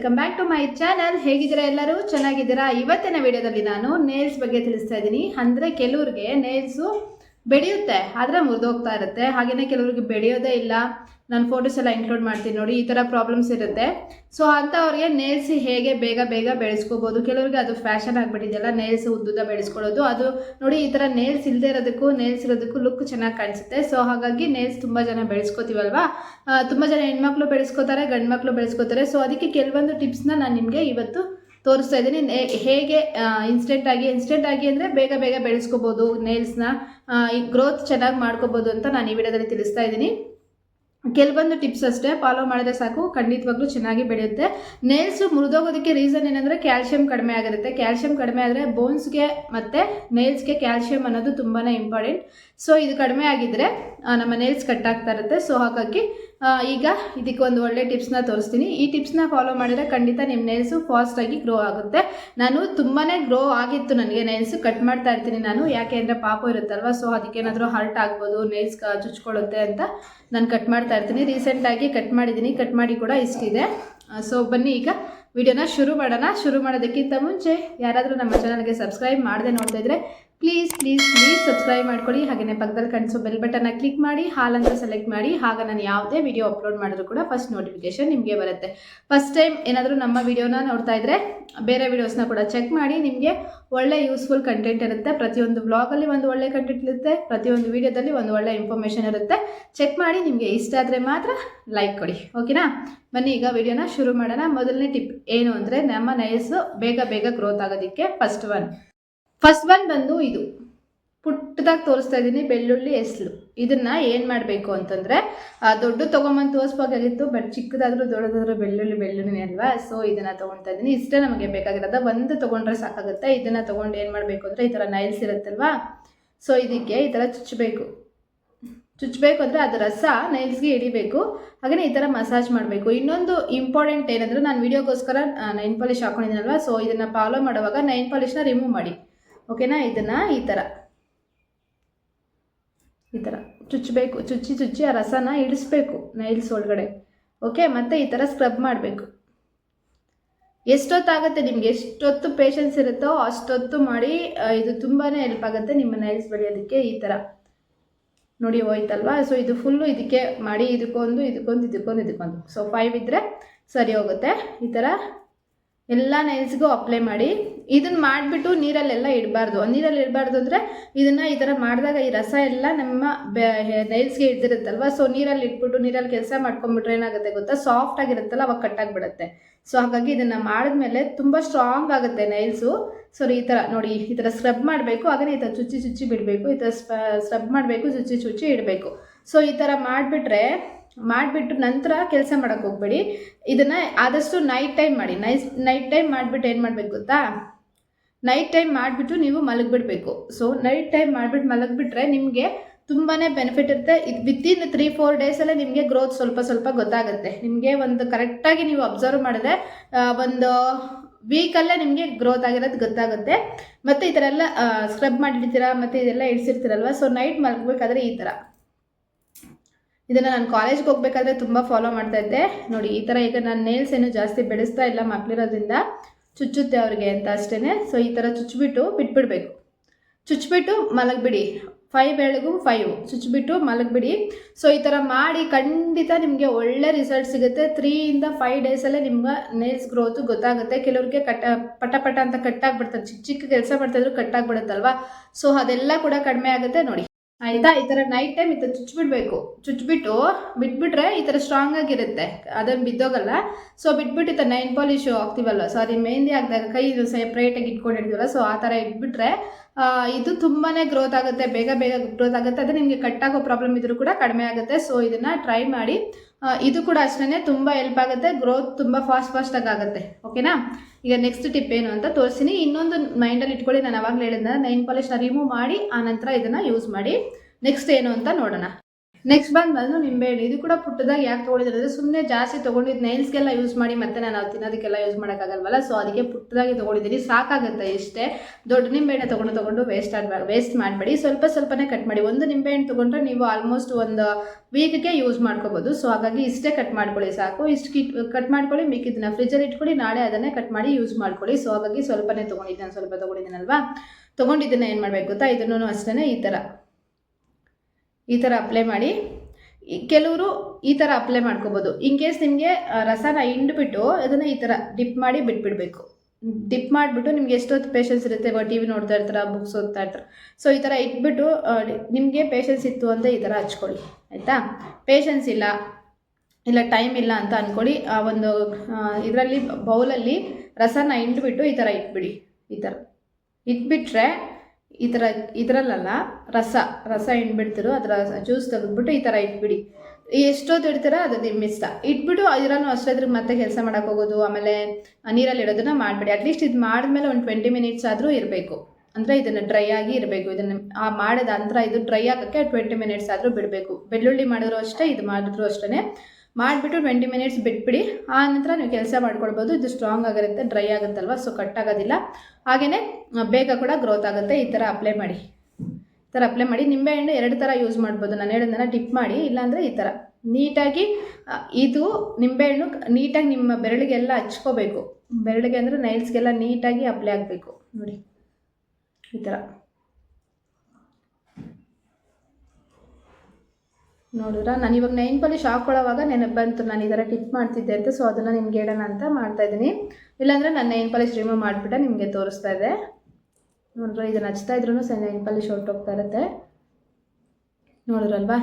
Welcome back to my channel ಹೇಗಿದ್ದೀರಾ ಎಲ್ಲರೂ? ಚೆನ್ನಾಗಿದ್ದೀರಾ? ಇವತ್ತಿನ ವಿಡಿಯೋದಲ್ಲಿ ನಾನು ನೇಲ್ಸ್ ಬಗ್ಗೆ ತಿಳಿಸ್ತಾ ಇದ್ದೀನಿ. ಅಂದರೆ ಕೆಲವ್ರಿಗೆ ನೇಲ್ಸು ಬೆಳೆಯುತ್ತೆ, ಆದರೆ ಮುರಿದೋಗ್ತಾ ಇರುತ್ತೆ. ಹಾಗೆಯೇ ಕೆಲವರಿಗೆ ಬೆಳೆಯೋದೇ ಇಲ್ಲ. ನಾನು ಫೋಟೋಸ್ ಎಲ್ಲ ಇನ್ಕ್ಲೂಡ್ ಮಾಡ್ತೀನಿ ನೋಡಿ, ಈ ಥರ ಪ್ರಾಬ್ಲಮ್ಸ್ ಇರುತ್ತೆ. ಸೊ ಅಂಥವ್ರಿಗೆ ನೇಲ್ಸ್ ಹೇಗೆ ಬೇಗ ಬೇಗ ಬೆಳೆಸ್ಕೋಬೋದು? ಕೆಲವರಿಗೆ ಅದು ಫ್ಯಾಷನ್ ಆಗಿಬಿಟ್ಟಿದೆಯಲ್ಲ ನೇಲ್ಸ್ ಉದ್ದುದ ಬೆಳೆಸ್ಕೊಳ್ಳೋದು. ಅದು ನೋಡಿ, ಈ ಥರ ನೇಲ್ಸ್ ಇಲ್ಲದೆ ಇರೋದಕ್ಕೂ ನೇಲ್ಸ್ ಇರೋದಕ್ಕೂ ಲುಕ್ ಚೆನ್ನಾಗಿ ಕಾಣಿಸುತ್ತೆ. ಸೊ ಹಾಗಾಗಿ ನೇಲ್ಸ್ ತುಂಬ ಜನ ಬೆಳೆಸ್ಕೋತೀವಲ್ವಾ? ತುಂಬ ಜನ ಹೆಣ್ಮಕ್ಳು ಬೆಳೆಸ್ಕೋತಾರೆ ಗಂಡು ಮಕ್ಕಳು ಬೆಳೆಸ್ಕೋತಾರೆ. ಸೊ ಅದಕ್ಕೆ ಕೆಲವೊಂದು ಟಿಪ್ಸ್ನ ನಾನು ನಿಮಗೆ ಇವತ್ತು ತೋರಿಸ್ತಾ ಇದ್ದೀನಿ. ಹೇಗೆ ಇನ್ಸ್ಟೆಂಟ್ ಆಗಿ ಇನ್ಸ್ಟೆಂಟ್ ಆಗಿ ಅಂದರೆ ಬೇಗ ಬೇಗ ಬೆಳೆಸ್ಕೋಬೋದು ನೇಲ್ಸ್ನ ಗ್ರೋತ್ ಚೆನ್ನಾಗಿ ಮಾಡ್ಕೋಬೋದು ಅಂತ ನಾನು ಈ ವಿಡಿಯೋದಲ್ಲಿ ತಿಳಿಸ್ತಾ ಇದ್ದೀನಿ. ಕೆಲವೊಂದು ಟಿಪ್ಸ್ ಅಷ್ಟೇ ಫಾಲೋ ಮಾಡಿದ್ರೆ ಸಾಕು, ಖಂಡಿತವಾಗ್ಲೂ ಚೆನ್ನಾಗಿ ಬೆಳೆಯುತ್ತೆ. ನೇಲ್ಸು ಮುರಿದೋಗೋದಕ್ಕೆ ರೀಸನ್ ಏನಂದರೆ ಕ್ಯಾಲ್ಶಿಯಂ ಕಡಿಮೆ ಆಗಿರುತ್ತೆ. ಕ್ಯಾಲ್ಶಿಯಂ ಕಡಿಮೆ ಆದರೆ ಬೋನ್ಸ್ಗೆ ಮತ್ತು ನೇಲ್ಸ್ಗೆ ಕ್ಯಾಲ್ಶಿಯಂ ಅನ್ನೋದು ತುಂಬಾ ಇಂಪಾರ್ಟೆಂಟ್ ಸೊ ಇದು ಕಡಿಮೆ ಆಗಿದ್ದರೆ ನಮ್ಮ ನೇಲ್ಸ್ ಕಟ್ ಆಗ್ತಾ ಇರುತ್ತೆ. ಸೊ ಹಾಗಾಗಿ ಈಗ ಇದಕ್ಕೆ ಒಂದು ಒಳ್ಳೆ ಟಿಪ್ಸ್ನ ತೋರಿಸ್ತೀನಿ. ಈ ಟಿಪ್ಸ್ನ ಫಾಲೋ ಮಾಡಿದರೆ ಖಂಡಿತ ನಿಮ್ಮ ನೇಲ್ಸು ಫಾಸ್ಟಾಗಿ ಗ್ರೋ ಆಗುತ್ತೆ. ನಾನು ತುಂಬಾ ಗ್ರೋ ಆಗಿತ್ತು ನನಗೆ ನೇಲ್ಸು ಕಟ್ ಮಾಡ್ತಾ ಇರ್ತೀನಿ ನಾನು. ಯಾಕೆ ಅಂದರೆ ಪಾಪ ಇರುತ್ತಲ್ವ? ಸೊ ಅದಕ್ಕೇನಾದರೂ ಹರ್ಟ್ ಆಗ್ಬೋದು ನೇಲ್ಸ್ ಚುಚ್ಕೊಳ್ಳುತ್ತೆ ಅಂತ ನಾನು ಕಟ್ ಮಾಡ್ತಾ ಇರ್ತೀನಿ. ರೀಸೆಂಟಾಗಿ ಕಟ್ ಮಾಡಿದ್ದೀನಿ. ಕಟ್ ಮಾಡಿ ಕೂಡ ಇಷ್ಟಿದೆ. ಸೊ ಬನ್ನಿ ಈಗ ವಿಡಿಯೋನ ಶುರು ಮಾಡೋಣ. ಶುರು ಮಾಡೋದಕ್ಕಿಂತ ಮುಂಚೆ, ಯಾರಾದರೂ ನಮ್ಮ ಚಾನಲ್ಗೆ ಸಬ್ಸ್ಕ್ರೈಬ್ ಮಾಡದೆ ನೋಡ್ತಾ ಇದ್ರೆ ಪ್ಲೀಸ್ ಪ್ಲೀಸ್ ಪ್ಲೀಸ್ ಸಬ್ಸ್ಕ್ರೈಬ್ ಮಾಡ್ಕೊಳ್ಳಿ. ಹಾಗೆಯೇ ಪಕ್ಕದಲ್ಲಿ ಕಾಣಿಸೋ ಬೆಲ್ ಬಟನ್ನ ಕ್ಲಿಕ್ ಮಾಡಿ ಹಾಲ್ ಅಂತ ಸೆಲೆಕ್ಟ್ ಮಾಡಿ ಆಗ ನಾನು ಯಾವುದೇ ವಿಡಿಯೋ ಅಪ್ಲೋಡ್ ಮಾಡಿದ್ರು ಕೂಡ ಫಸ್ಟ್ ನೋಟಿಫಿಕೇಶನ್ ನಿಮಗೆ ಬರುತ್ತೆ. ಫಸ್ಟ್ ಟೈಮ್ ಏನಾದರೂ ನಮ್ಮ ವಿಡಿಯೋನ ನೋಡ್ತಾ ಇದ್ರೆ ಬೇರೆ ವಿಡಿಯೋಸ್ನ ಕೂಡ ಚೆಕ್ ಮಾಡಿ, ನಿಮಗೆ ಒಳ್ಳೆ ಯೂಸ್ಫುಲ್ ಕಂಟೆಂಟ್ ಇರುತ್ತೆ. ಪ್ರತಿಯೊಂದು ವ್ಲಾಗಲ್ಲಿ ಒಂದು ಒಳ್ಳೆ ಕಂಟೆಂಟ್ ಇರುತ್ತೆ. ಪ್ರತಿಯೊಂದು ವಿಡಿಯೋದಲ್ಲಿ ಒಂದು ಒಳ್ಳೆ ಇನ್ಫಾರ್ಮೇಷನ್ ಇರುತ್ತೆ. ಚೆಕ್ ಮಾಡಿ, ನಿಮಗೆ ಇಷ್ಟ ಆದರೆ ಮಾತ್ರ ಲೈಕ್ ಕೊಡಿ. ಓಕೆನಾ ಬನ್ನಿ, ಈಗ ವಿಡಿಯೋನ ಶುರು ಮಾಡೋಣ. ಮೊದಲನೇ ಟಿಪ್ ಏನು ಅಂದರೆ ನಮ್ಮ ನಯಸ್ಸು ಬೇಗ ಬೇಗ ಗ್ರೋತ್ ಆಗೋದಕ್ಕೆ ಫಸ್ಟ್ ಒನ್ ಫಸ್ಟ್ ಒನ್ ಬಂದು ಇದು. ಪುಟ್ಟದಾಗಿ ತೋರಿಸ್ತಾ ಇದ್ದೀನಿ ಬೆಳ್ಳುಳ್ಳಿ ಎಸ್ಲು ಇದನ್ನ ಏನು ಮಾಡಬೇಕು ಅಂತಂದರೆ ದೊಡ್ಡ ತೊಗೊಂಬಂದು ತೋರಿಸ್ಬೇಕಾಗಿತ್ತು ಬಟ್ ಚಿಕ್ಕದಾದ್ರೂ ದೊಡ್ಡದಾದ್ರೂ ಬೆಳ್ಳುಳ್ಳಿ ಬೆಳ್ಳುಳ್ಳಿ ಅಲ್ವಾ? ಸೊ ಇದನ್ನು ತೊಗೊಳ್ತಾ ಇದ್ದೀನಿ ಇಷ್ಟೇ ನಮಗೆ ಬೇಕಾಗಿರೋದ. ಒಂದು ತೊಗೊಂಡ್ರೆ ಸಾಕಾಗುತ್ತೆ. ಇದನ್ನು ತೊಗೊಂಡು ಏನು ಮಾಡಬೇಕು ಅಂದರೆ, ಈ ಥರ ನೈಲ್ಸ್ ಇರುತ್ತಲ್ವಾ? ಸೊ ಇದಕ್ಕೆ ಈ ಥರ ಚುಚ್ಚಬೇಕು ಚುಚ್ಚಬೇಕು ಅಂದರೆ ಅದು ರಸ ನೈಲ್ಸ್ಗೆ ಹಿಡಿಬೇಕು. ಹಾಗೆಯೇ ಈ ಥರ ಮಸಾಜ್ ಮಾಡಬೇಕು. ಇನ್ನೊಂದು ಇಂಪಾರ್ಟೆಂಟ್ ಏನಂದ್ರೆ ನಾನು ವಿಡಿಯೋಗೋಸ್ಕರ ನೈನ್ ಪಾಲಿಶ್ ಹಾಕೊಂಡಿದ್ದೀನಲ್ವ ಸೊ ಇದನ್ನು ಫಾಲೋ ಮಾಡುವಾಗ ನೈನ್ ಪಾಲಿಶ್ನ ರಿಮೂವ್ ಮಾಡಿ. ಓಕೆನಾ? ಇದನ್ನು ಈ ಥರ ಈ ಥರ ಚುಚ್ಚಬೇಕು ಚುಚ್ಚಿ ಚುಚ್ಚಿ ಆ ರಸನ ಇಳಿಸ್ಬೇಕು ನೈಲ್ಸ್ ಒಳಗಡೆ. ಓಕೆ? ಮತ್ತು ಈ ಥರ ಸ್ಕ್ರಬ್ ಮಾಡಬೇಕು. ಎಷ್ಟೊತ್ತಾಗುತ್ತೆ ನಿಮ್ಗೆ? ಎಷ್ಟೊತ್ತು ಪೇಷನ್ಸ್ ಇರುತ್ತೋ ಅಷ್ಟೊತ್ತು ಮಾಡಿ ಇದು ತುಂಬಾ ಹೆಲ್ಪ್ ಆಗುತ್ತೆ ನಿಮ್ಮ ನೈಲ್ಸ್ ಬೆಳೆಯೋದಕ್ಕೆ ಈ ಥರ ನೋಡಿ ಹೋಯ್ತಲ್ವಾ? ಸೊ ಇದು ಫುಲ್ಲು ಇದಕ್ಕೆ ಮಾಡಿ, ಇದಕ್ಕೊಂದು ಇದಕ್ಕೊಂದು ಇದಕ್ಕೊಂದು ಇದಕ್ಕೊಂದು. ಸೊ ಫೈವ್ ಇದ್ದರೆ ಸರಿ ಹೋಗುತ್ತೆ. ಈ ಥರ ಎಲ್ಲ ನೈಲ್ಸ್ಗೂ ಅಪ್ಲೈ ಮಾಡಿ ಇದನ್ನ ಮಾಡಿಬಿಟ್ಟು ನೀರಲ್ಲೆಲ್ಲ ಇಡಬಾರ್ದು. ನೀರಲ್ಲಿ ಇಡಬಾರ್ದು ಅಂದರೆ ಇದನ್ನು ಈ ಥರ ಮಾಡಿದಾಗ ಈ ರಸ ಎಲ್ಲ ನಮ್ಮ ನೈಲ್ಸ್ಗೆ ಹಿಡ್ದಿರುತ್ತಲ್ವ ಸೊ ನೀರಲ್ಲಿ ಇಟ್ಬಿಟ್ಟು, ನೀರಲ್ಲಿ ಕೆಲಸ ಮಾಡ್ಕೊಂಬಿಟ್ರೆ ಏನಾಗುತ್ತೆ ಗೊತ್ತಾ? ಸಾಫ್ಟ್ ಆಗಿರುತ್ತಲ್ಲ, ಅವಾಗ ಕಟ್ಟಾಗ್ಬಿಡುತ್ತೆ ಸೊ ಹಾಗಾಗಿ ಇದನ್ನು ಮಾಡಿದ್ಮೇಲೆ ತುಂಬ ಸ್ಟ್ರಾಂಗ್ ಆಗುತ್ತೆ ನೈಲ್ಸು ಸೊ ಈ ಥರ ನೋಡಿ, ಈ ಥರ ಸ್ಕ್ರಬ್ ಮಾಡಬೇಕು ಹಾಗೆ ಈ ಥರ ಚುಚ್ಚಿ ಚುಚ್ಚಿ ಬಿಡಬೇಕು, ಈ ಥರ ಸ್ಕ್ರಬ್ ಮಾಡಬೇಕು, ಚುಚ್ಚಿ ಚುಚ್ಚಿ ಇಡಬೇಕು. ಸೊ ಈ ಥರ ಮಾಡಿಬಿಟ್ರೆ ಮಾಡಿಬಿಟ್ಟು ನಂತರ ಕೆಲಸ ಮಾಡೋಕ್ಕೆ ಹೋಗ್ಬೇಡಿ. ಇದನ್ನು ಆದಷ್ಟು ನೈಟ್ ಟೈಮ್ ಮಾಡಿ. ನೈಸ್ ನೈಟ್ ಟೈಮ್ ಮಾಡಿಬಿಟ್ಟು ಏನು ಮಾಡಬೇಕು ಗೊತ್ತಾ? ನೈಟ್ ಟೈಮ್ ಮಾಡಿಬಿಟ್ಟು ನೀವು ಮಲಗಿಬಿಡ್ಬೇಕು. ಸೊ ನೈಟ್ ಟೈಮ್ ಮಾಡಿಬಿಟ್ಟು ಮಲಗಿಬಿಟ್ರೆ ನಿಮಗೆ ತುಂಬಾ ಬೆನಿಫಿಟ್ ಇರುತ್ತೆ. ಇದು ವಿತಿನ್ ತ್ರೀ ಫೋರ್ ಡೇಸಲ್ಲೇ ನಿಮಗೆ ಗ್ರೋತ್ ಸ್ವಲ್ಪ ಸ್ವಲ್ಪ ಗೊತ್ತಾಗುತ್ತೆ. ನಿಮಗೆ ಒಂದು ಕರೆಕ್ಟಾಗಿ ನೀವು ಅಬ್ಸರ್ವ್ ಮಾಡಿದ್ರೆ ಒಂದು ವೀಕಲ್ಲೇ ನಿಮಗೆ ಗ್ರೋತ್ ಆಗಿರೋದು ಗೊತ್ತಾಗುತ್ತೆ. ಮತ್ತು ಈ ಥರ ಎಲ್ಲ ಸ್ಕ್ರಬ್ ಮಾಡಿರ್ತೀರಾ ಮತ್ತು ಇದೆಲ್ಲ ಇಡ್ಸಿರ್ತೀರಲ್ವ? ಸೊ ನೈಟ್ ಮಲಗಬೇಕಾದ್ರೆ ಈ ಥರ ಇದನ್ನು ನಾನು ಕಾಲೇಜ್ಗೆ ಹೋಗ್ಬೇಕಾದ್ರೆ ತುಂಬ ಫಾಲೋ ಮಾಡ್ತಾ ಇದ್ದೆ. ನೋಡಿ, ಈ ಥರ ಈಗ ನಾನು ನೇಲ್ಸ್ ಏನು ಜಾಸ್ತಿ ಬೆಳೆಸ್ತಾ ಇಲ್ಲ ಮಕ್ಕಳಿರೋದ್ರಿಂದ ಚುಚ್ಚುತ್ತೆ ಅವ್ರಿಗೆ ಅಂತ ಅಷ್ಟೇ ಸೊ ಈ ಥರ ಚುಚ್ಚಿಬಿಟ್ಟು ಬಿಟ್ಬಿಡ್ಬೇಕು. ಚುಚ್ಚಿಬಿಟ್ಟು ಮಲಗಿಬಿಡಿ. ಫೈವ್ ಬೆಳಗು ಫೈವ್ ಚುಚ್ಚಿಬಿಟ್ಟು ಮಲಗಿಬಿಡಿ. ಸೊ ಈ ಥರ ಮಾಡಿ ಖಂಡಿತ ನಿಮಗೆ ಒಳ್ಳೆ ರಿಸಲ್ಟ್ ಸಿಗುತ್ತೆ. ತ್ರೀಯಿಂದ ಫೈವ್ ಡೇಸಲ್ಲೇ ನಿಮ್ಗೆ ನೇಲ್ಸ್ ಗ್ರೋತು ಗೊತ್ತಾಗುತ್ತೆ. ಕೆಲವ್ರಿಗೆ ಕಟ್ಟ ಪಟ ಪಟ ಅಂತ ಕಟ್ಟಾಗ್ಬಿಡ್ತಾರೆ ಚಿಕ್ಕ ಚಿಕ್ಕ ಕೆಲಸ ಮಾಡ್ತಾಯಿದ್ರು ಕಟ್ಟಾಗ್ಬಿಡುತ್ತಲ್ವಾ ಸೊ ಅದೆಲ್ಲ ಕೂಡ ಕಡಿಮೆ ಆಗುತ್ತೆ. ನೋಡಿ. ಆಯ್ತಾ? ಈ ಥರ ನೈಟ್ ಟೈಮ್ ಈ ಥರ ಚುಚ್ಬಿಡ್ಬೇಕು. ಚುಚ್ಚಿಬಿಟ್ಟು ಬಿಟ್ಬಿಟ್ರೆ ಈ ಥರ ಸ್ಟ್ರಾಂಗ್ ಆಗಿರುತ್ತೆ. ಅದನ್ನು ಬಿದ್ದೋಗಲ್ಲ. ಸೊ ಬಿಟ್ಬಿಟ್ಟು ಈ ಥರ ನೈನ್ ಪಾಲಿಶ್ ಹಾಕ್ತೀವಲ್ಲ ಸಾರಿ ಮೆಹಂದಿ ಹಾಕಿದಾಗ ಕೈ ಸೆಪ್ರೇಟಾಗಿ ಇಟ್ಕೊಂಡಿರ್ತೀವಲ್ಲ ಸೊ ಆ ಥರ ಇಟ್ಬಿಟ್ರೆ ಇದು ತುಂಬಾ ಗ್ರೋತ್ ಆಗುತ್ತೆ. ಬೇಗ ಬೇಗ ಗ್ರೋತ್ ಆಗುತ್ತೆ. ಅದೇ ನಿಮಗೆ ಕಟ್ಟಾಗೋ ಪ್ರಾಬ್ಲಮ್ ಇದ್ರೂ ಕೂಡ ಕಡಿಮೆ ಆಗುತ್ತೆ. ಸೊ ಇದನ್ನು ಟ್ರೈ ಮಾಡಿ ಇದು ಕೂಡ ಅಷ್ಟೇ ತುಂಬ ಹೆಲ್ಪ್ ಆಗುತ್ತೆ ಗ್ರೋತ್ ತುಂಬ ಫಾಸ್ಟ್ ಫಾಸ್ಟಾಗಿ ಆಗುತ್ತೆ. ಓಕೆನಾ ಈಗ ನೆಕ್ಸ್ಟ್ ಟಿಪ್ ಏನು ಅಂತ ತೋರಿಸ್ತೀನಿ. ಇನ್ನೊಂದು ಮೈಂಡಲ್ಲಿ ಇಟ್ಕೊಳ್ಳಿ, ನಾನು ಅವಾಗಲೇ ಹೇಳಿದ್ನ ನೈನ್ ಪಾಲಿಶ್ನ ರಿಮೂವ್ ಮಾಡಿ ಆ ನಂತರ ಇದನ್ನು ಯೂಸ್ ಮಾಡಿ. ನೆಕ್ಸ್ಟ್ ಏನು ಅಂತ ನೋಡೋಣ. ನೆಕ್ಸ್ಟ್ ಬಂದು ಬಂದು ನಿಂಬೆಹಣ್ಣು ಇದು ಕೂಡ ಪುಟ್ಟದಾಗ ಯಾಕೆ ತೊಗೊಂಡಿದ್ರೆ ಅಂದರೆ ಸುಮ್ಮನೆ ಜಾಸ್ತಿ ತೊಗೊಂಡಿದ್ದು ನೈಲ್ಸ್ಗೆಲ್ಲ ಯೂಸ್ ಮಾಡಿ ಮತ್ತೆ ನಾನು ಅದು ತಿನ್ನೋದಕ್ಕೆಲ್ಲ ಯೂಸ್ ಮಾಡೋಕ್ಕಾಗಲ್ವಲ್ಲ? ಸೊ ಅದಕ್ಕೆ ಪುಟ್ಟದಾಗಿ ತೊಗೊಂಡಿದ್ದೀನಿ ಸಾಕಾಗುತ್ತೆ ಇಷ್ಟೇ. ದೊಡ್ಡ ನಿಂಬೆಹಣ್ಣು ತೊಗೊಂಡು ತೊಗೊಂಡು ವೇಸ್ಟ್ ಆಡ ವೇಸ್ಟ್ ಮಾಡಬೇಡಿ. ಸ್ವಲ್ಪ ಸ್ವಲ್ಪನೇ ಕಟ್ ಮಾಡಿ. ಒಂದು ನಿಂಬೆಹಣ್ಣು ತೊಗೊಂಡ್ರೆ ನೀವು ಆಲ್ಮೋಸ್ಟ್ ಒಂದು ವೀಕ್ಗೆ ಯೂಸ್ ಮಾಡ್ಕೋಬೋದು. ಸೊ ಹಾಗಾಗಿ ಇಷ್ಟೇ ಕಟ್ ಮಾಡ್ಕೊಳ್ಳಿ ಸಾಕು. ಇಷ್ಟು ಕಿಟ್ ಕಟ್ ಮಾಡ್ಕೊಳ್ಳಿ, ಮಿಕ್ಕಿದ್ದನ್ನ ಫ್ರಿಜ್ಜಲ್ಲಿ ಇಟ್ಕೊಳ್ಳಿ, ನಾಳೆ ಅದನ್ನೇ ಕಟ್ ಮಾಡಿ ಯೂಸ್ ಮಾಡ್ಕೊಳ್ಳಿ. ಸೊ ಹಾಗಾಗಿ ಸ್ವಲ್ಪನೇ ತೊಗೊಂಡಿದ್ದೀನಿ ಸ್ವಲ್ಪ ತೊಗೊಂಡಿದ್ದೀನಲ್ವಾ? ತೊಗೊಂಡಿದ್ದೇನೆ ಏನು ಮಾಡಬೇಕು ಗೊತ್ತಾ? ಇದನ್ನು ಅಷ್ಟೇ ಈ ಥರ ಈ ಥರ ಅಪ್ಲೈ ಮಾಡಿ. ಕೆಲವರು ಈ ಥರ ಅಪ್ಲೈ ಮಾಡ್ಕೋಬೋದು. ಇನ್ ಕೇಸ್ ನಿಮಗೆ ರಸನ ಹಿಂಡ್ಬಿಟ್ಟು ಅದನ್ನು ಈ ಥರ ಡಿಪ್ ಮಾಡಿ ಬಿಟ್ಬಿಡಬೇಕು. ಡಿಪ್ ಮಾಡಿಬಿಟ್ಟು ನಿಮ್ಗೆ ಎಷ್ಟೊತ್ತು ಪೇಷನ್ಸ್ ಇರುತ್ತೆ ಟಿ ವಿ ನೋಡ್ತಾ ಇರ್ತಾರೆ ಬುಕ್ಸ್ ಓದ್ತಾ ಇರ್ತಾರೆ. ಸೊ ಈ ಥರ ಇಟ್ಬಿಟ್ಟು ನಿಮಗೆ ಪೇಷನ್ಸ್ ಇತ್ತು ಅಂತ ಈ ಥರ ಹಚ್ಕೊಳ್ಳಿ. ಆಯಿತಾ? ಪೇಷನ್ಸ್ ಇಲ್ಲ. ಇಲ್ಲ ಟೈಮ್ ಇಲ್ಲ ಅಂತ ಅಂದ್ಕೊಳ್ಳಿ ಆ ಒಂದು ಇದರಲ್ಲಿ, ಬೌಲಲ್ಲಿ ರಸನ ಹಿಂಡ್ಬಿಟ್ಟು ಈ ಥರ ಇಟ್ಬಿಡಿ. ಈ ಥರ ಇಟ್ಬಿಟ್ರೆ ಈ ಥರ ಇದರಲ್ಲಲ್ಲ ರಸ ರಸ ಹಿಂಡ್ಬಿಡ್ತಿರೋ, ಅದರ ಜ್ಯೂಸ್ ತೆಗೆದ್ಬಿಟ್ಟು ಈ ಥರ ಇಟ್ಬಿಡಿ. ಎಷ್ಟೊತ್ತು ಇಡ್ತೀರ, ಅದು ನಿಮ್ಮ ಇಷ್ಟ. ಇಟ್ಬಿಟ್ಟು ಅಷ್ಟೇ ಅದ್ರ ಮತ್ತೆ ಕೆಲಸ ಮಾಡೋಕೆ ಹೋಗೋದು, ಆಮೇಲೆ ನೀರಲ್ಲಿ ಇಡೋದನ್ನ ಮಾಡಬೇಡಿ. ಅಟ್ಲೀಸ್ಟ್ ಇದು ಮಾಡಿದ್ಮೇಲೆ ಒಂದು ಟ್ವೆಂಟಿ ಮಿನಿಟ್ಸ್ ಆದರೂ ಇರಬೇಕು. ಅಂದರೆ ಇದನ್ನು ಡ್ರೈ ಆಗಿ ಇರಬೇಕು. ಇದನ್ನು ಆ ಮಾಡಿದ ನಂತರ ಇದು ಡ್ರೈ ಆಗೋಕ್ಕೆ ಟ್ವೆಂಟಿ ಮಿನಿಟ್ಸ್ ಆದರೂ ಬಿಡಬೇಕು. ಬೆಳ್ಳುಳ್ಳಿ ಮಾಡಿದ್ರು ಅಷ್ಟೇ, ಇದು ಮಾಡಿದ್ರು ಅಷ್ಟೇ ಮಾಡಿಬಿಟ್ಟು ಟ್ವೆಂಟಿ ಮಿನಿಟ್ಸ್ ಬಿಟ್ಬಿಡಿ. ಆ ನಂತರ ನೀವು ಕೆಲಸ ಮಾಡ್ಕೊಳ್ಬೋದು. ಇದು ಸ್ಟ್ರಾಂಗ್ ಆಗಿರುತ್ತೆ ಡ್ರೈ ಆಗುತ್ತಲ್ವ? ಸೊ ಕಟ್ ಆಗೋದಿಲ್ಲ. ಹಾಗೆಯೇ ಬೇಗ ಕೂಡ ಗ್ರೋತ್ ಆಗುತ್ತೆ. ಈ ಥರ ಅಪ್ಲೈ ಮಾಡಿ. ಈ ಥರ ಅಪ್ಲೈ ಮಾಡಿ. ನಿಂಬೆಹಣ್ಣು ಎರಡು ಥರ ಯೂಸ್ ಮಾಡ್ಬೋದು. ನಾನು ಹೇಳೋದನ್ನ ಟಿಪ್ ಮಾಡಿ. ಇಲ್ಲಾಂದರೆ ಈ ಥರ ನೀಟಾಗಿ ಇದು ನಿಂಬೆಹಣ್ಣು ನೀಟಾಗಿ ನಿಮ್ಮ ಬೆರಳಿಗೆಲ್ಲ ಹಚ್ಕೋಬೇಕು. ಬೆರಳಿಗೆ ಅಂದರೆ ನೈಲ್ಸ್ಗೆಲ್ಲ ನೀಟಾಗಿ ಅಪ್ಲೈ ಆಗಬೇಕು. ನೋಡಿ. ಈ ಥರ ನೋಡಿದ್ರ? ನಾನು ಇವಾಗ ನೈನ್ ಪಾಲಿಶ್ ಹಾಕೊಳ್ಳೋವಾಗ ನೆನಪು ಬಂತು. ನಾನು ಈ ಥರ ಟಿಪ್ ಮಾಡ್ತಿದ್ದೆ ಅಂತ ಸೊ ಅದನ್ನು ನಿಮ್ಗೆ ಹೇಳೋಣ ಅಂತ ಮಾಡ್ತಾ ಇದ್ದೀನಿ. ಇಲ್ಲಾಂದರೆ ನಾನು ನೈನ್ ಪಾಲಿಶ್ ರಿಮೂವ್ ಮಾಡಿಬಿಟ್ಟೆ ನಿಮಗೆ ತೋರಿಸ್ತಾ ಇದೆ ನೋಡಿದ್ರೆ ಇದನ್ನು ಹಚ್ತಾ ಇದ್ರೂ ಸಹ ನೈನ್ ಪಾಲಿಶ್ ಹೊರಟೋಗ್ತಾ ಇರುತ್ತೆ. ನೋಡಿದ್ರಲ್ವಾ?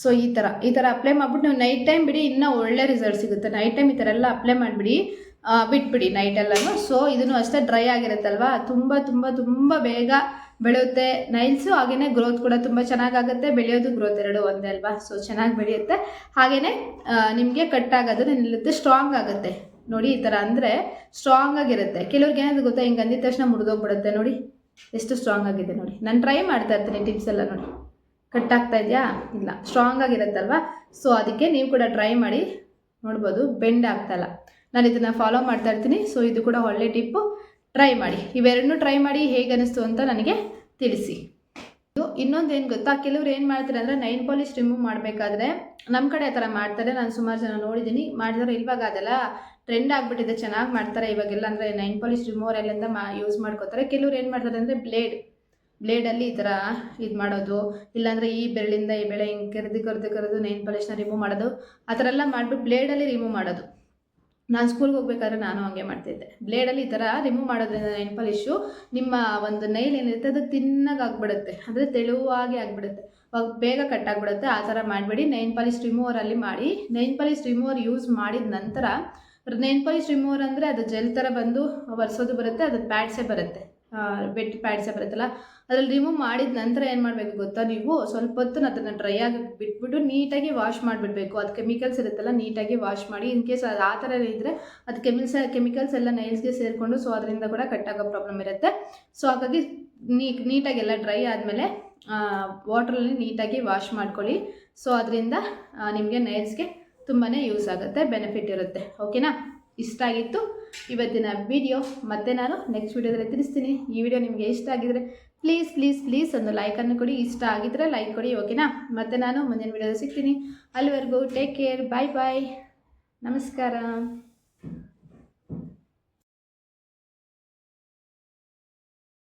ಸೊ ಈ ಥರ ಈ ಥರ ಅಪ್ಲೈ ಮಾಡ್ಬಿಟ್ಟು ನೀವು ನೈಟ್ ಟೈಮ್ ಬಿಡಿ, ಇನ್ನೂ ಒಳ್ಳೆ ರಿಸಲ್ಟ್ ಸಿಗುತ್ತೆ. ನೈಟ್ ಟೈಮ್ ಈ ಥರ ಎಲ್ಲ ಅಪ್ಲೈ ಮಾಡಿಬಿಡಿ. ಬಿಟ್ಬಿಡಿ ನೈಟೆಲ್ಲನೂ ಸೊ ಇದನ್ನು ಅಷ್ಟೇ ಡ್ರೈ ಆಗಿರುತ್ತಲ್ವಾ? ತುಂಬ ತುಂಬ ತುಂಬ ಬೇಗ ಬೆಳೆಯುತ್ತೆ. ನೈಲ್ಸು ಹಾಗೆಯೇ ಗ್ರೋತ್ ಕೂಡ ತುಂಬ ಚೆನ್ನಾಗಾಗುತ್ತೆ. ಬೆಳೆಯೋದು ಗ್ರೋತ್ ಎರಡು ಒಂದೇ ಅಲ್ವಾ? ಸೊ ಚೆನ್ನಾಗಿ ಬೆಳೆಯುತ್ತೆ. ಹಾಗೆಯೇ ನಿಮಗೆ ಕಟ್ ಆಗೋದು ನಿಲ್ಲುತ್ತೆ ಸ್ಟ್ರಾಂಗ್ ಆಗುತ್ತೆ. ನೋಡಿ, ಈ ಥರ ಅಂದರೆ ಸ್ಟ್ರಾಂಗ್ ಆಗಿರುತ್ತೆ. ಕೆಲವ್ರಿಗೆ ಏನಾದ್ರು ಗೊತ್ತಾ? ಹಿಂಗೆ ಅಂದಿದ ತಕ್ಷಣ ಮುರಿದೋಗ್ಬಿಡುತ್ತೆ. ನೋಡಿ, ಎಷ್ಟು ಸ್ಟ್ರಾಂಗ್ ಆಗಿದೆ ನೋಡಿ. ನಾನು ಟ್ರೈ ಮಾಡ್ತಾ ಇರ್ತೀನಿ ಟಿಪ್ಸ್ ಎಲ್ಲ ನೋಡಿ. ಕಟ್ ಆಗ್ತಾ ಇದೆಯಾ? ಇಲ್ಲ. ಸ್ಟ್ರಾಂಗ್ ಆಗಿರುತ್ತಲ್ವಾ ಸೊ ಅದಕ್ಕೆ ನೀವು ಕೂಡ ಟ್ರೈ ಮಾಡಿ ನೋಡ್ಬೋದು. ಬೆಂಡ್ ಆಗ್ತಾಯಿಲ್ಲ ನಾನು ಇದನ್ನು ಫಾಲೋ ಮಾಡ್ತಾ ಇರ್ತೀನಿ. ಸೊ ಇದು ಕೂಡ ಒಳ್ಳೆ ಟಿಪ್ಪು ಟ್ರೈ ಮಾಡಿ. ಇವೆರಡನ್ನೂ ಟ್ರೈ ಮಾಡಿ ಹೇಗೆ ಅನ್ನಿಸ್ತು ಅಂತ ನನಗೆ ತಿಳಿಸಿ. ಇದು ಇನ್ನೊಂದು ಏನು ಗೊತ್ತಾ? ಕೆಲವ್ರು ಏನು ಮಾಡ್ತಾರೆ ಅಂದರೆ ನೈನ್ ಪಾಲಿಶ್ ರಿಮೂವ್ ಮಾಡಬೇಕಾದ್ರೆ ನಮ್ಮ ಕಡೆ ಆ ಥರ ಮಾಡ್ತಾರೆ. ನಾನು ಸುಮಾರು ಜನ ನೋಡಿದ್ದೀನಿ ಮಾಡಿದ್ರೆ ಇವಾಗ ಅದೆಲ್ಲ ಟ್ರೆಂಡ್ ಆಗಿಬಿಟ್ಟಿದೆ. ಚೆನ್ನಾಗಿ ಮಾಡ್ತಾರೆ. ಇವಾಗೆಲ್ಲ ಅಂದರೆ ನೈನ್ ಪಾಲಿಶ್ ರಿಮೂವರ್ ಎಲ್ಲಿಂದ ಮಾ ಯೂಸ್ ಮಾಡ್ಕೋತಾರೆ. ಕೆಲವ್ರು ಏನು ಮಾಡ್ತಾರೆ ಅಂದರೆ ಬ್ಲೇಡ್ ಬ್ಲೇಡಲ್ಲಿ ಈ ಥರ ಇದು ಮಾಡೋದು. ಇಲ್ಲಾಂದರೆ ಈ ಬೆರಳಿಂದ ಈ ಬೆಳೆ ಹಿಂಗೆ ಕರೆದು ಕರೆದು ಕರೆದು ನೈನ್ ಪಾಲಿಶ್ನ ರಿಮೂವ್ ಮಾಡೋದು. ಆ ಥರ ಎಲ್ಲ ಮಾಡಿಬಿಟ್ಟು ಬ್ಲೇಡಲ್ಲಿ ರಿಮೂವ್ ಮಾಡೋದು. ನಾನು ಸ್ಕೂಲ್ಗೆ ಹೋಗ್ಬೇಕಾದ್ರೆ ನಾನು ಹಂಗೆ ಮಾಡ್ತಿದ್ದೆ. ಬ್ಲೇಡಲ್ಲಿ ಈ ಥರ ರಿಮೂವ್ ಮಾಡೋದ್ರಿಂದ ನೈನ್ ಪಾಲಿಶು ನಿಮ್ಮ ಒಂದು ನೈಲ್ ಏನಿರುತ್ತೆ ಅದು ತಿನ್ನಾಗಿ ಆಗಿಬಿಡುತ್ತೆ. ಅಂದರೆ ತೆಳುವಾಗಿ ಆಗಿಬಿಡುತ್ತೆ. ಅವಾಗ ಬೇಗ ಕಟ್ ಆಗಿಬಿಡುತ್ತೆ. ಆ ಥರ ಮಾಡಬೇಡಿ. ನೈನ್ ಪಾಲಿಶ್ ರಿಮೂವರಲ್ಲಿ ಮಾಡಿ. ನೈನ್ ಪಾಲಿಶ್ ರಿಮೂವರ್ ಯೂಸ್ ಮಾಡಿದ ನಂತರ ನೈನ್ ಪಾಲಿಶ್ ರಿಮೂವರ್ ಅಂದರೆ ಅದು ಜೆಲ್ ಥರ ಬಂದು ಒರೆಸೋದು ಬರುತ್ತೆ, ಅದು ಪ್ಯಾಡ್ಸೇ ಬರುತ್ತೆ. ಬೆಟ್ ಪ್ಯಾಡ್ಸೇ ಬರುತ್ತಲ್ಲ, ಅದ್ರಲ್ಲಿ ರಿಮೂವ್ ಮಾಡಿದ ನಂತರ ಏನು ಮಾಡಬೇಕು ಗೊತ್ತಾ ನೀವು? ಸ್ವಲ್ಪ ಹೊತ್ತು ಅದನ್ನು ಡ್ರೈ ಆಗಿ ಬಿಟ್ಬಿಟ್ಟು ನೀಟಾಗಿ ವಾಶ್ ಮಾಡಿಬಿಡ್ಬೇಕು. ಅದು ಕೆಮಿಕಲ್ಸ್ ಇರುತ್ತಲ್ಲ, ನೀಟಾಗಿ ವಾಶ್ ಮಾಡಿ ಇನ್ ಕೇಸ್ ಅದು ಆ ಥರ ಇದ್ದರೆ ಅದು ಕೆಮಿಲ್ಸ್ ಕೆಮಿಕಲ್ಸ್ ಎಲ್ಲ ನೈಲ್ಸ್ಗೆ ಸೇರಿಕೊಂಡು ಸೊ ಅದರಿಂದ ಕೂಡ ಕಟ್ಟಾಗೋ ಪ್ರಾಬ್ಲಮ್ ಇರುತ್ತೆ. ಸೊ ಹಾಗಾಗಿ ನೀಟಾಗಿ ಎಲ್ಲ ಡ್ರೈ ಆದಮೇಲೆ ವಾಟ್ರಲ್ಲಿ ನೀಟಾಗಿ ವಾಶ್ ಮಾಡ್ಕೊಳ್ಳಿ. ಸೊ ಅದರಿಂದ ನಿಮಗೆ ನೈಲ್ಸ್ಗೆ ತುಂಬಾ ಯೂಸ್ ಆಗುತ್ತೆ ಬೆನಿಫಿಟ್ ಇರುತ್ತೆ. ಓಕೆನಾ ಇಷ್ಟ ಆಗಿತ್ತು. ಇವತ್ತಿನ ವಿಡಿಯೋ ಮತ್ತೆ ನಾನು ನೆಕ್ಸ್ಟ್ ವಿಡಿಯೋದಲ್ಲಿ ತಿಳಿಸ್ತೀನಿ. ಈ ವಿಡಿಯೋ ನಿಮಗೆ ಇಷ್ಟ ಆಗಿದ್ರೆ ಪ್ಲೀಸ್ ಪ್ಲೀಸ್ ಪ್ಲೀಸ್ ಒಂದು ಲೈಕನ್ನು ಕೊಡಿ. ಇಷ್ಟ ಆಗಿದ್ರೆ ಲೈಕ್ ಕೊಡಿ ಓಕೆನಾ ಮತ್ತೆ ನಾನು ಮುಂದಿನ ವಿಡಿಯೋದಲ್ಲಿ ಸಿಗ್ತೀನಿ. ಅಲ್ಲಿವರೆಗೂ ಟೇಕ್ ಕೇರ್ ಬಾಯ್ ಬಾಯ್ ನಮಸ್ಕಾರ.